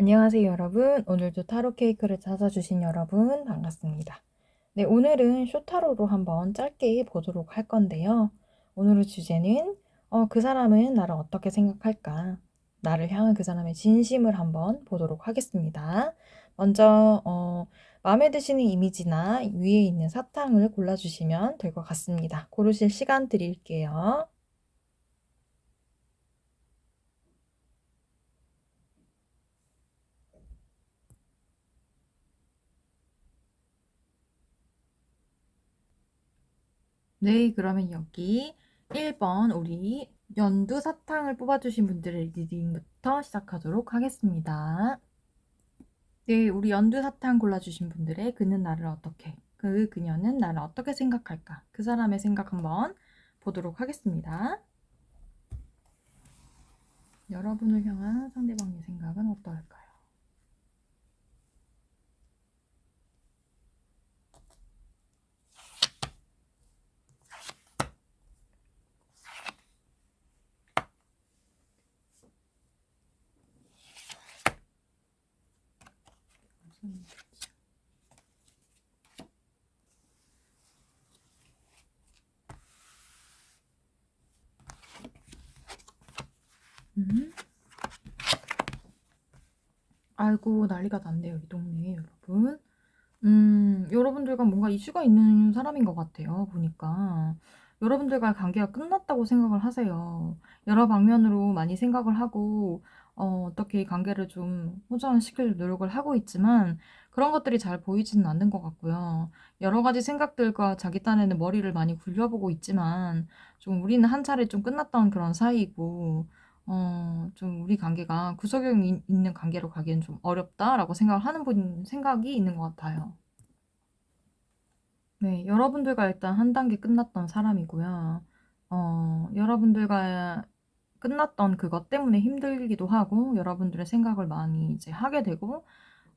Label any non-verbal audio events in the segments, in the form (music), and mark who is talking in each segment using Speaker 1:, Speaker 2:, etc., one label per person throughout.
Speaker 1: 안녕하세요, 여러분. 오늘도 타로 케이크를 찾아주신 여러분, 반갑습니다. 네, 오늘은 쇼타로로 한번 짧게 보도록 할 건데요. 오늘의 주제는, 어, 그 사람은 나를 어떻게 생각할까? 나를 향한 그 사람의 진심을 한번 보도록 하겠습니다. 먼저, 어, 마음에 드시는 이미지나 위에 있는 사탕을 골라주시면 될 것 같습니다. 고르실 시간 드릴게요. 네, 그러면 여기 1번 우리 연두 사탕을 뽑아주신 분들의 리딩부터 시작하도록 하겠습니다. 네, 우리 연두 사탕 골라주신 분들의 그는 나를 어떻게, 그 그녀는 나를 어떻게 생각할까? 그 사람의 생각 한번 보도록 하겠습니다. 여러분을 향한 상대방의 생각은 어떨까요? 음. 아이고 난리가 났네요 이 동네 여러분. 음 여러분들과 뭔가 이슈가 있는 사람인 것 같아요 보니까. 여러분들과 관계가 끝났다고 생각을 하세요. 여러 방면으로 많이 생각을 하고 어, 어떻게 관계를 좀 호전시킬 노력을 하고 있지만 그런 것들이 잘 보이지는 않는 것 같고요 여러 가지 생각들과 자기 딴에는 머리를 많이 굴려보고 있지만 좀 우리는 한 차례 좀 끝났던 그런 사이이고 어, 좀 우리 관계가 구석에 이- 있는 관계로 가기엔 좀 어렵다라고 생각을 하는 분 생각이 있는 것 같아요. 네, 여러분들과 일단 한 단계 끝났던 사람이고요. 어, 여러분들과 끝났던 그것 때문에 힘들기도 하고, 여러분들의 생각을 많이 이제 하게 되고,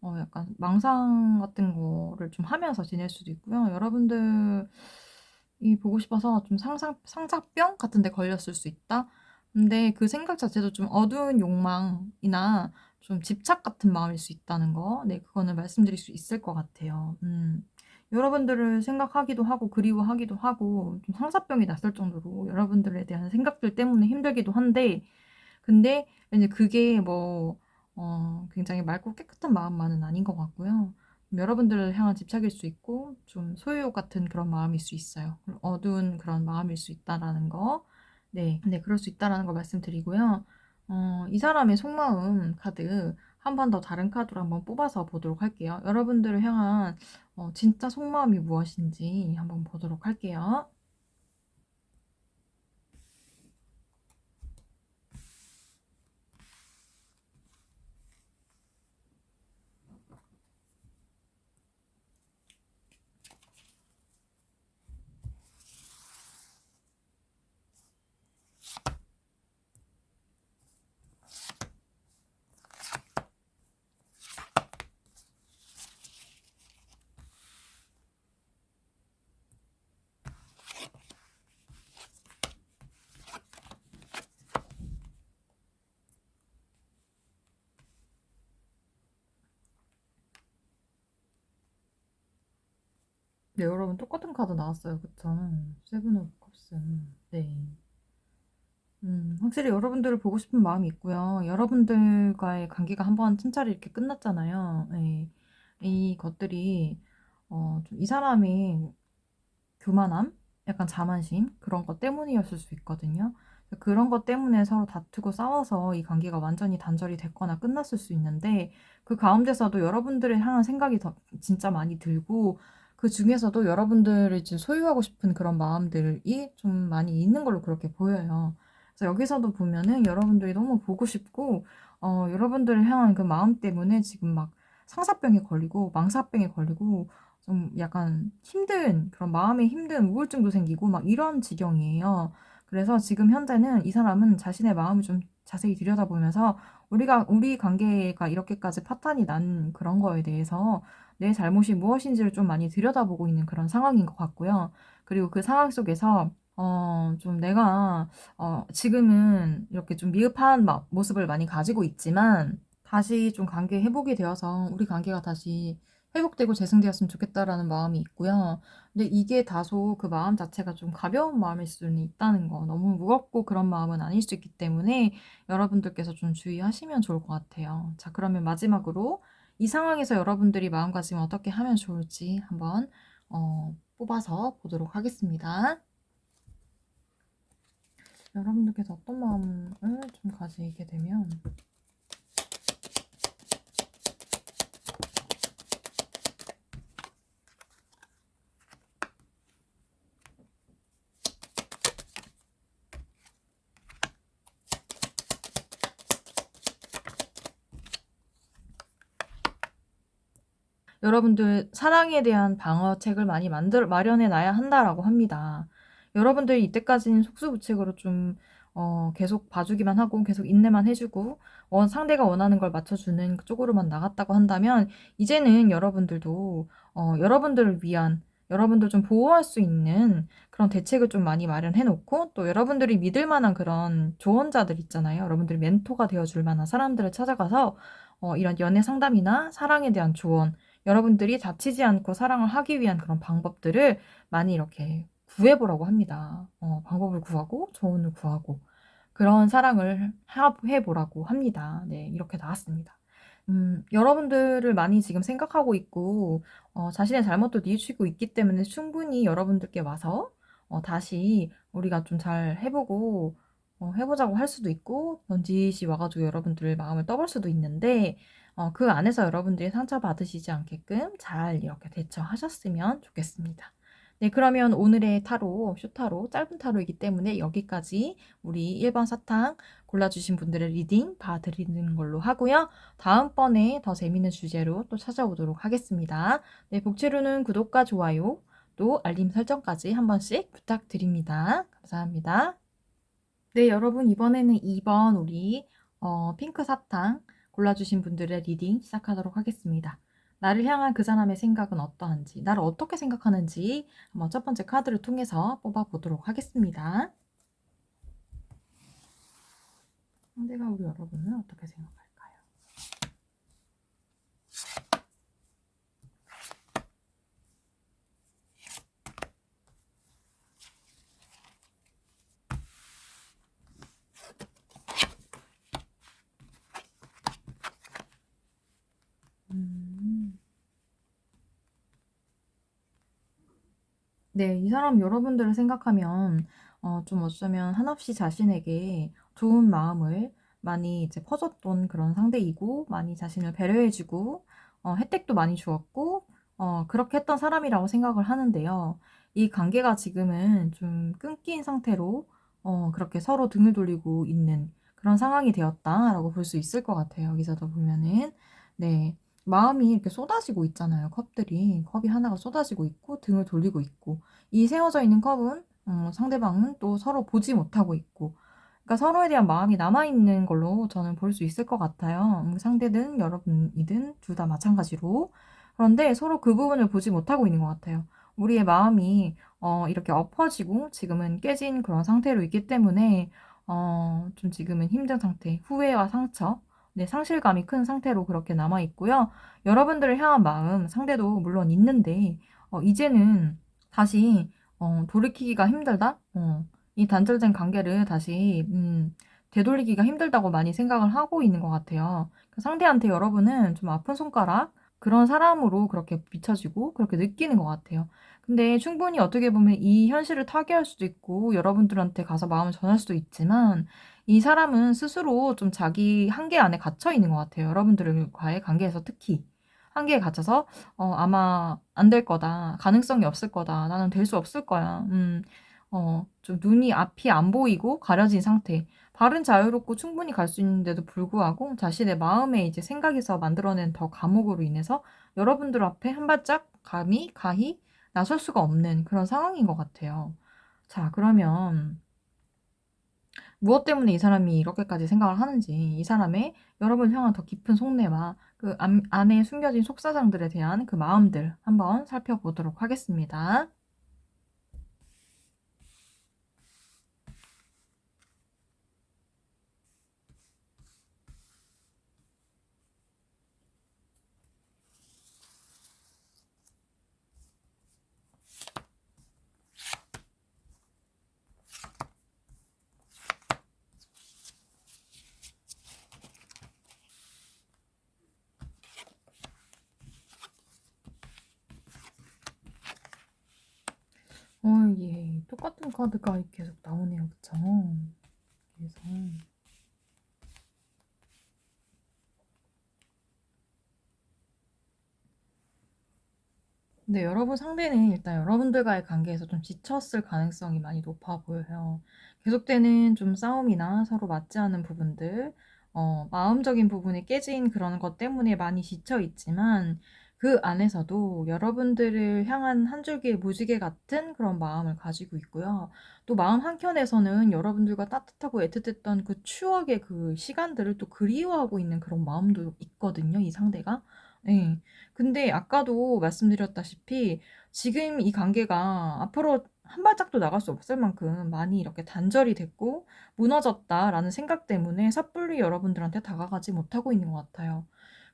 Speaker 1: 어, 약간 망상 같은 거를 좀 하면서 지낼 수도 있고요. 여러분들이 보고 싶어서 좀 상상, 상사병 같은 데 걸렸을 수 있다? 근데 그 생각 자체도 좀 어두운 욕망이나 좀 집착 같은 마음일 수 있다는 거. 네, 그거는 말씀드릴 수 있을 것 같아요. 음. 여러분들을 생각하기도 하고 그리워하기도 하고 좀 상사병이 났을 정도로 여러분들에 대한 생각들 때문에 힘들기도 한데 근데 이제 그게 뭐 어, 굉장히 맑고 깨끗한 마음만은 아닌 것 같고요. 여러분들을 향한 집착일 수 있고 좀 소유욕 같은 그런 마음일 수 있어요. 어두운 그런 마음일 수 있다라는 거. 네, 네, 그럴 수 있다라는 거 말씀드리고요. 어, 이 사람의 속마음 카드 한 번 더 다른 카드로 한번 뽑아서 보도록 할게요. 여러분들을 향한 어, 진짜 속마음이 무엇인지 한번 보도록 할게요. 네, 여러분 똑같은 카드 나왔어요. 그쵸? 세븐 오브 컵스. 네. 음, 확실히 여러분들을 보고 싶은 마음이 있고요. 여러분들과의 관계가 한번 춘차례 이렇게 끝났잖아요. 네. 이 것들이 어, 좀이 사람이 교만함, 약간 자만심 그런 것 때문이었을 수 있거든요. 그런 것 때문에 서로 다투고 싸워서 이 관계가 완전히 단절이 됐거나 끝났을 수 있는데 그 가운데서도 여러분들을 향한 생각이 더 진짜 많이 들고 그 중에서도 여러분들을 이제 소유하고 싶은 그런 마음들이 좀 많이 있는 걸로 그렇게 보여요. 그래서 여기서도 보면은 여러분들이 너무 보고 싶고 어, 여러분들을 향한 그 마음 때문에 지금 막 상사병에 걸리고 망사병에 걸리고 좀 약간 힘든 그런 마음에 힘든 우울증도 생기고 막 이런 지경이에요. 그래서 지금 현재는 이 사람은 자신의 마음을 좀 자세히 들여다보면서 우리가 우리 관계가 이렇게까지 파탄이 난 그런 거에 대해서 내 잘못이 무엇인지를 좀 많이 들여다보고 있는 그런 상황인 것 같고요. 그리고 그 상황 속에서 어, 좀 내가 어, 지금은 이렇게 좀 미흡한 막 모습을 많이 가지고 있지만 다시 좀 관계 회복이 되어서 우리 관계가 다시 회복되고 재생되었으면 좋겠다라는 마음이 있고요. 근데 이게 다소 그 마음 자체가 좀 가벼운 마음일 수는 있다는 거. 너무 무겁고 그런 마음은 아닐 수 있기 때문에 여러분들께서 좀 주의하시면 좋을 것 같아요. 자, 그러면 마지막으로 이 상황에서 여러분들이 마음가짐 어떻게 하면 좋을지 한번 어, 뽑아서 보도록 하겠습니다. 여러분들께서 어떤 마음을 좀 가지게 되면 여러분들 사랑에 대한 방어책을 많이 만들 마련해 놔야 한다라고 합니다. 여러분들이 이때까지는 속수무책으로 좀 어, 계속 봐주기만 하고 계속 인내만 해주고 원 상대가 원하는 걸 맞춰주는 쪽으로만 나갔다고 한다면 이제는 여러분들도 어, 여러분들을 위한 여러분들 좀 보호할 수 있는 그런 대책을 좀 많이 마련해 놓고 또 여러분들이 믿을 만한 그런 조언자들 있잖아요. 여러분들이 멘토가 되어 줄 만한 사람들을 찾아가서 어, 이런 연애 상담이나 사랑에 대한 조언 여러분들이 다치지 않고 사랑을 하기 위한 그런 방법들을 많이 이렇게 구해보라고 합니다. 어, 방법을 구하고 조언을 구하고 그런 사랑을 해보라고 합니다. 네, 이렇게 나왔습니다. 음, 여러분들을 많이 지금 생각하고 있고 어, 자신의 잘못도 뉘우치고 있기 때문에 충분히 여러분들께 와서 어, 다시 우리가 좀 잘 해보고 어, 해보자고 할 수도 있고 넌지시 와가지고 여러분들 마음을 떠볼 수도 있는데 어, 그 안에서 여러분들이 상처받으시지 않게끔 잘 이렇게 대처하셨으면 좋겠습니다. 네, 그러면 오늘의 타로, 쇼타로, 짧은 타로이기 때문에 여기까지 우리 1번 사탕 골라주신 분들의 리딩 봐드리는 걸로 하고요. 다음번에 더 재밌는 주제로 또 찾아오도록 하겠습니다. 네, 복채로는 구독과 좋아요, 또 알림 설정까지 한 번씩 부탁드립니다. 감사합니다. 네, 여러분 이번에는 2번 우리 어, 핑크 사탕 골라주신 분들의 리딩 시작하도록 하겠습니다. 나를 향한 그 사람의 생각은 어떠한지, 나를 어떻게 생각하는지 한번 첫 번째 카드를 통해서 뽑아보도록 하겠습니다. 상대가 우리 여러분을 어떻게 생각할까요? 네, 이 사람 여러분들을 생각하면 어, 좀 어쩌면 한없이 자신에게 좋은 마음을 많이 이제 퍼줬던 그런 상대이고 많이 자신을 배려해 주고 어, 혜택도 많이 주었고 어, 그렇게 했던 사람이라고 생각을 하는데요. 이 관계가 지금은 좀 끊긴 상태로 어, 그렇게 서로 등을 돌리고 있는 그런 상황이 되었다라고 볼 수 있을 것 같아요. 여기서도 보면은 네. 마음이 이렇게 쏟아지고 있잖아요. 컵들이. 컵이 하나가 쏟아지고 있고 등을 돌리고 있고 이 세워져 있는 컵은 음, 상대방은 또 서로 보지 못하고 있고 그러니까 서로에 대한 마음이 남아있는 걸로 저는 볼 수 있을 것 같아요. 음, 상대든 여러분이든 둘 다 마찬가지로. 그런데 서로 그 부분을 보지 못하고 있는 것 같아요. 우리의 마음이 어, 이렇게 엎어지고 지금은 깨진 그런 상태로 있기 때문에 어, 좀 지금은 힘든 상태, 후회와 상처, 네, 상실감이 큰 상태로 그렇게 남아 있고요. 여러분들을 향한 마음, 상대도 물론 있는데, 어, 이제는 다시, 어, 돌이키기가 힘들다? 어, 이 단절된 관계를 다시, 음, 되돌리기가 힘들다고 많이 생각을 하고 있는 것 같아요. 그 상대한테 여러분은 좀 아픈 손가락, 그런 사람으로 그렇게 비춰지고, 그렇게 느끼는 것 같아요. 근데 충분히 어떻게 보면 이 현실을 타개할 수도 있고, 여러분들한테 가서 마음을 전할 수도 있지만, 이 사람은 스스로 좀 자기 한계 안에 갇혀 있는 것 같아요. 여러분들과의 관계에서 특히. 한계에 갇혀서, 어, 아마 안 될 거다. 가능성이 없을 거다. 나는 될 수 없을 거야. 음, 어, 좀 눈이 앞이 안 보이고 가려진 상태. 발은 자유롭고 충분히 갈 수 있는데도 불구하고 자신의 마음에 이제 생각에서 만들어낸 더 감옥으로 인해서 여러분들 앞에 한 발짝 감히, 가히 나설 수가 없는 그런 상황인 것 같아요. 자, 그러면 무엇 때문에 이 사람이 이렇게까지 생각을 하는지, 이 사람의 여러분 향한 더 깊은 속내와 그 안, 안에 숨겨진 속사장들에 대한 그 마음들 한번 살펴보도록 하겠습니다. 어, 예. 똑같은 카드가 계속 나오네요. 그쵸? 그래서. 근데 여러분 상대는 일단 여러분들과의 관계에서 좀 지쳤을 가능성이 많이 높아 보여요. 계속되는 좀 싸움이나 서로 맞지 않는 부분들, 어, 마음적인 부분이 깨진 그런 것 때문에 많이 지쳐 있지만 그 안에서도 여러분들을 향한 한 줄기의 무지개 같은 그런 마음을 가지고 있고요. 또 마음 한켠에서는 여러분들과 따뜻하고 애틋했던 그 추억의 그 시간들을 또 그리워하고 있는 그런 마음도 있거든요, 이 상대가. 네. 근데 아까도 말씀드렸다시피 지금 이 관계가 앞으로 한 발짝도 나갈 수 없을 만큼 많이 이렇게 단절이 됐고 무너졌다라는 생각 때문에 섣불리 여러분들한테 다가가지 못하고 있는 것 같아요.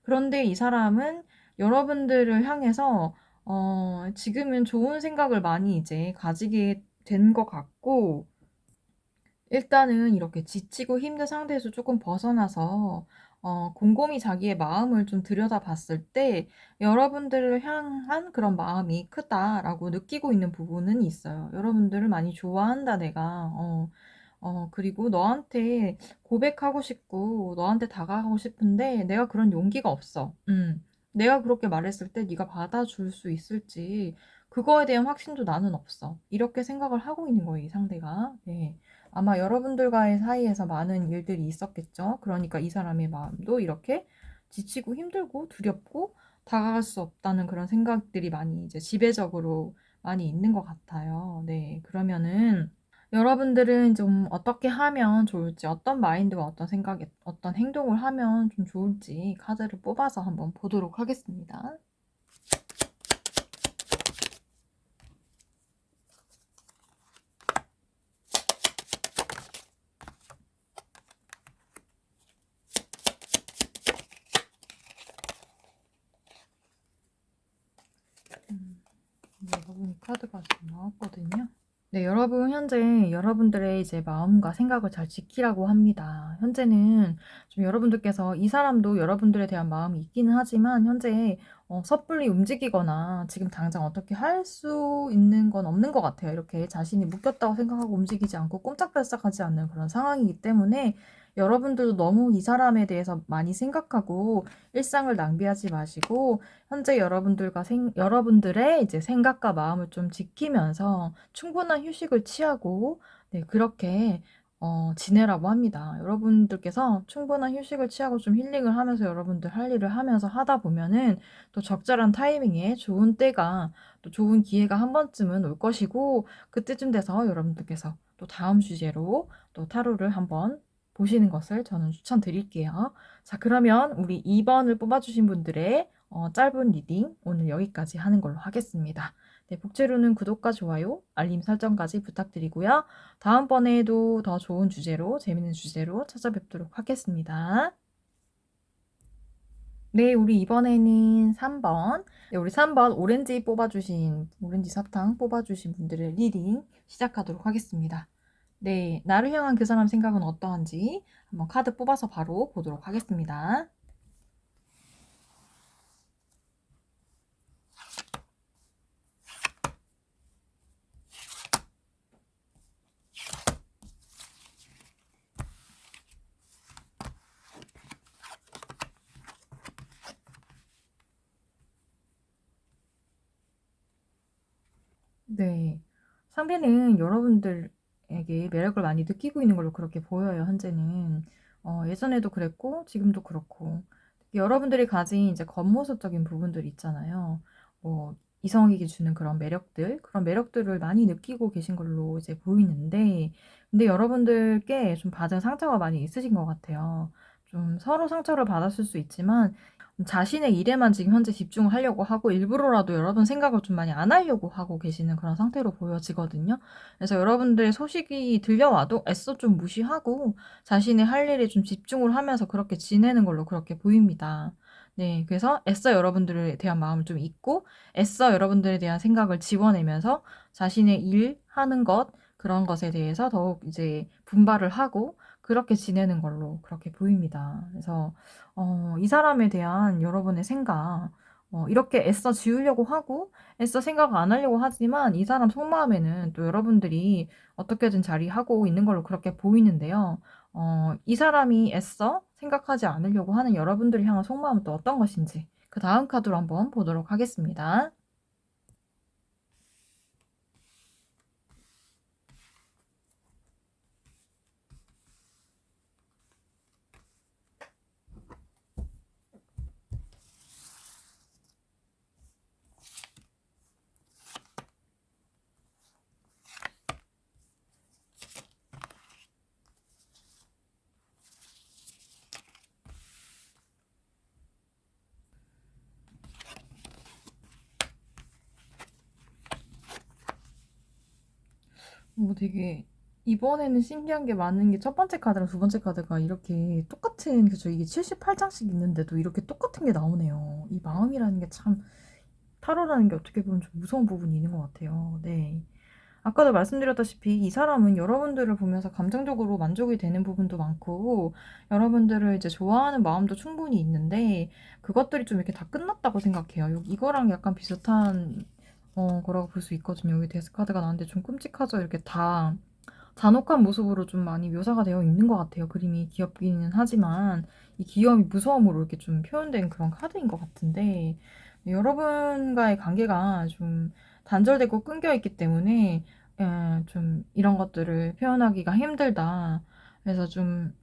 Speaker 1: 그런데 이 사람은 여러분들을 향해서 어, 지금은 좋은 생각을 많이 이제 가지게 된 것 같고 일단은 이렇게 지치고 힘든 상태에서 조금 벗어나서 어, 곰곰이 자기의 마음을 좀 들여다 봤을 때 여러분들을 향한 그런 마음이 크다라고 느끼고 있는 부분은 있어요. 여러분들을 많이 좋아한다, 내가. 어, 어, 그리고 너한테 고백하고 싶고 너한테 다가가고 싶은데 내가 그런 용기가 없어. 음. 내가 그렇게 말했을 때 네가 받아줄 수 있을지 그거에 대한 확신도 나는 없어. 이렇게 생각을 하고 있는 거예요, 이 상대가. 네. 아마 여러분들과의 사이에서 많은 일들이 있었겠죠. 그러니까 이 사람의 마음도 이렇게 지치고 힘들고 두렵고 다가갈 수 없다는 그런 생각들이 많이 이제 지배적으로 많이 있는 것 같아요. 네. 그러면은 여러분들은 좀 어떻게 하면 좋을지, 어떤 마인드와 어떤 생각에, 어떤 행동을 하면 좀 좋을지 카드를 뽑아서 한번 보도록 하겠습니다. 음, 여러분 카드가 지금 나왔거든요. 네, 여러분 현재 여러분들의 이제 마음과 생각을 잘 지키라고 합니다. 현재는 좀 여러분들께서 이 사람도 여러분들에 대한 마음이 있기는 하지만 현재 어, 섣불리 움직이거나 지금 당장 어떻게 할 수 있는 건 없는 것 같아요. 이렇게 자신이 묶였다고 생각하고 움직이지 않고 꼼짝달싹하지 않는 그런 상황이기 때문에 여러분들도 너무 이 사람에 대해서 많이 생각하고 일상을 낭비하지 마시고 현재 여러분들과 생, 여러분들의 이제 생각과 마음을 좀 지키면서 충분한 휴식을 취하고 네, 그렇게 어, 지내라고 합니다. 여러분들께서 충분한 휴식을 취하고 좀 힐링을 하면서 여러분들 할 일을 하면서 하다 보면은 또 적절한 타이밍에 좋은 때가 또 좋은 기회가 한 번쯤은 올 것이고 그때쯤 돼서 여러분들께서 또 다음 주제로 또 타로를 한번 보시는 것을 저는 추천드릴게요. 자, 그러면 우리 2 번을 뽑아 주신 분들의 어, 짧은 리딩 오늘 여기까지 하는 걸로 하겠습니다. 네, 복제로는 구독과 좋아요, 알림 설정까지 부탁드리고요. 다음번에도 더 좋은 주제로, 재밌는 주제로 찾아뵙도록 하겠습니다. 네, 우리 이번에는 3번. 네, 우리 3번 오렌지 뽑아주신, 오렌지 사탕 뽑아주신 분들의 리딩 시작하도록 하겠습니다. 네, 나를 향한 그 사람 생각은 어떠한지 한번 카드 뽑아서 바로 보도록 하겠습니다. 네. 상대는 여러분들에게 매력을 많이 느끼고 있는 걸로 그렇게 보여요, 현재는. 어, 예전에도 그랬고, 지금도 그렇고. 여러분들이 가진 이제 겉모습적인 부분들 있잖아요. 뭐, 이성에게 주는 그런 매력들, 그런 매력들을 많이 느끼고 계신 걸로 이제 보이는데, 근데 여러분들께 좀 받은 상처가 많이 있으신 것 같아요. 좀 서로 상처를 받았을 수 있지만, 자신의 일에만 지금 현재 집중을 하려고 하고 일부러라도 여러분 생각을 좀 많이 안 하려고 하고 계시는 그런 상태로 보여지거든요. 그래서 여러분들의 소식이 들려와도 애써 좀 무시하고 자신의 할 일에 좀 집중을 하면서 그렇게 지내는 걸로 그렇게 보입니다. 네, 그래서 애써 여러분들에 대한 마음을 좀 잊고 애써 여러분들에 대한 생각을 지워내면서 자신의 일 하는 것 그런 것에 대해서 더욱 이제 분발을 하고 그렇게 지내는 걸로 그렇게 보입니다. 그래서 어, 이 사람에 대한 여러분의 생각, 어, 이렇게 애써 지우려고 하고 애써 생각 안 하려고 하지만 이 사람 속마음에는 또 여러분들이 어떻게든 자리하고 있는 걸로 그렇게 보이는데요. 어, 이 사람이 애써 생각하지 않으려고 하는 여러분들을 향한 속마음은 또 어떤 것인지 그 다음 카드로 한번 보도록 하겠습니다. 뭐 되게 이번에는 신기한 게 많은 게 첫 번째 카드랑 두 번째 카드가 이렇게 똑같은 그죠 이게 78장씩 있는데도 이렇게 똑같은 게 나오네요. 이 마음이라는 게 참 타로라는 게 어떻게 보면 좀 무서운 부분이 있는 것 같아요. 네. 아까도 말씀드렸다시피 이 사람은 여러분들을 보면서 감정적으로 만족이 되는 부분도 많고 여러분들을 이제 좋아하는 마음도 충분히 있는데 그것들이 좀 이렇게 다 끝났다고 생각해요. 요- 이거랑 약간 비슷한 어, 거라고 볼 수 있거든요. 여기 데스 카드가 나왔는데 좀 끔찍하죠. 이렇게 다 잔혹한 모습으로 좀 많이 묘사가 되어 있는 것 같아요. 그림이 귀엽기는 하지만 이 귀여움이 무서움으로 이렇게 좀 표현된 그런 카드인 것 같은데 여러분과의 관계가 좀 단절되고 끊겨 있기 때문에 에, 좀 이런 것들을 표현하기가 힘들다. 그래서 좀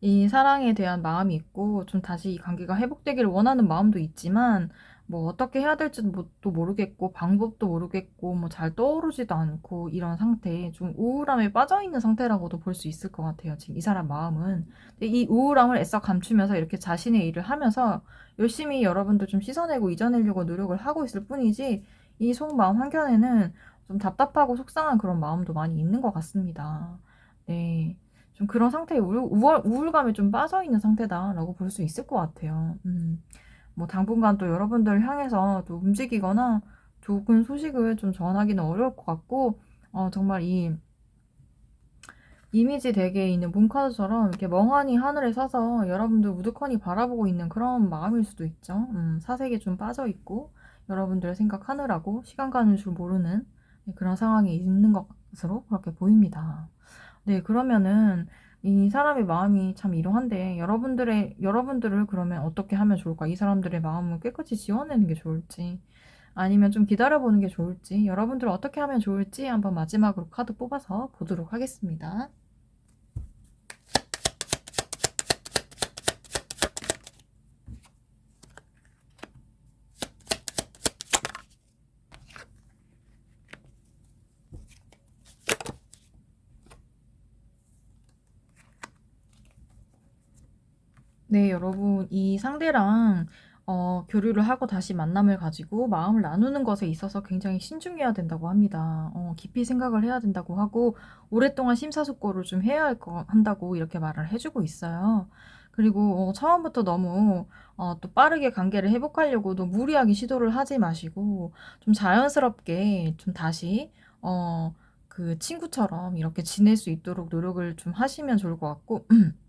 Speaker 1: 이 사랑에 대한 마음이 있고 좀 다시 이 관계가 회복되기를 원하는 마음도 있지만 뭐 어떻게 해야 될지도 모르겠고 방법도 모르겠고 뭐 잘 떠오르지도 않고 이런 상태에 좀 우울함에 빠져 있는 상태라고도 볼 수 있을 것 같아요. 지금 이 사람 마음은. 이 우울함을 애써 감추면서 이렇게 자신의 일을 하면서 열심히 여러분들 좀 씻어내고 잊어내려고 노력을 하고 있을 뿐이지 이 속마음 한켠에는 좀 답답하고 속상한 그런 마음도 많이 있는 것 같습니다. 네. 좀 그런 상태에 우울, 우울감에 좀 빠져 있는 상태다라고 볼 수 있을 것 같아요. 음. 뭐 당분간 또 여러분들 향해서 또 움직이거나 좋은 소식을 좀 전하기는 어려울 것 같고, 어, 정말 이 이미지 덱에 있는 문카드처럼 이렇게 멍하니 하늘에 서서 여러분들 우두커니 바라보고 있는 그런 마음일 수도 있죠. 음, 사색에 좀 빠져 있고, 여러분들의 생각하느라고 시간 가는 줄 모르는 그런 상황에 있는 것으로 그렇게 보입니다. 네, 그러면은 이 사람의 마음이 참 이러한데 여러분들의 여러분들을 그러면 어떻게 하면 좋을까? 이 사람들의 마음을 깨끗이 지워내는 게 좋을지 아니면 좀 기다려보는 게 좋을지 여러분들 어떻게 하면 좋을지 한번 마지막으로 카드 뽑아서 보도록 하겠습니다. 네, 여러분, 이 상대랑 어, 교류를 하고 다시 만남을 가지고 마음을 나누는 것에 있어서 굉장히 신중해야 된다고 합니다. 어, 깊이 생각을 해야 된다고 하고 오랫동안 심사숙고를 좀 해야 할 거 한다고 이렇게 말을 해주고 있어요. 그리고 어, 처음부터 너무 어, 또 빠르게 관계를 회복하려고도 무리하게 시도를 하지 마시고 좀 자연스럽게 좀 다시 어, 그 친구처럼 이렇게 지낼 수 있도록 노력을 좀 하시면 좋을 것 같고 (clears throat)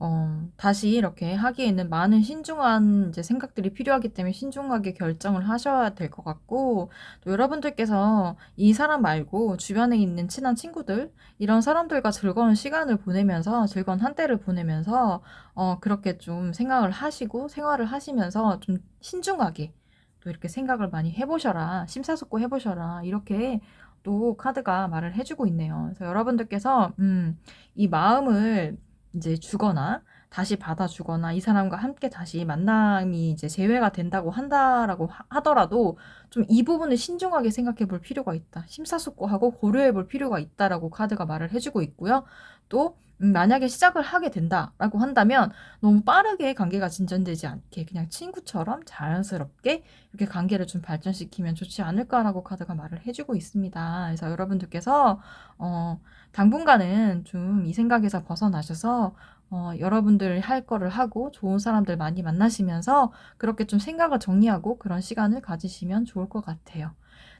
Speaker 1: 어, 다시 이렇게 하기에는 많은 신중한 이제 생각들이 필요하기 때문에 신중하게 결정을 하셔야 될 것 같고, 또 여러분들께서 이 사람 말고 주변에 있는 친한 친구들, 이런 사람들과 즐거운 시간을 보내면서, 즐거운 한때를 보내면서, 어, 그렇게 좀 생각을 하시고, 생활을 하시면서 좀 신중하게 또 이렇게 생각을 많이 해보셔라. 심사숙고 해보셔라. 이렇게 또 카드가 말을 해주고 있네요. 그래서 여러분들께서, 음, 이 마음을 이제 주거나 다시 받아주거나 이 사람과 함께 다시 만남이 이제 재회가 된다고 한다라고 하더라도 좀 이 부분을 신중하게 생각해 볼 필요가 있다. 심사숙고하고 고려해 볼 필요가 있다라고 카드가 말을 해주고 있고요. 또 음, 만약에 시작을 하게 된다라고 한다면 너무 빠르게 관계가 진전되지 않게 그냥 친구처럼 자연스럽게 이렇게 관계를 좀 발전시키면 좋지 않을까라고 카드가 말을 해주고 있습니다. 그래서 여러분들께서 어, 당분간은 좀 이 생각에서 벗어나셔서 어, 여러분들 할 거를 하고 좋은 사람들 많이 만나시면서 그렇게 좀 생각을 정리하고 그런 시간을 가지시면 좋을 것 같아요.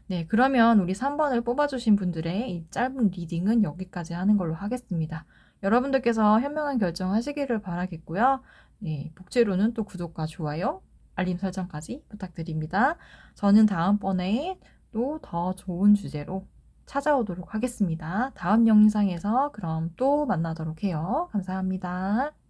Speaker 1: 네, 그러면 우리 3번을 뽑아주신 분들의 이 짧은 리딩은 여기까지 하는 걸로 하겠습니다. 여러분들께서 현명한 결정 하시기를 바라겠고요. 네, 복제로는 또 구독과 좋아요, 알림 설정까지 부탁드립니다. 저는 다음번에 또 더 좋은 주제로 찾아오도록 하겠습니다. 다음 영상에서 그럼 또 만나도록 해요. 감사합니다.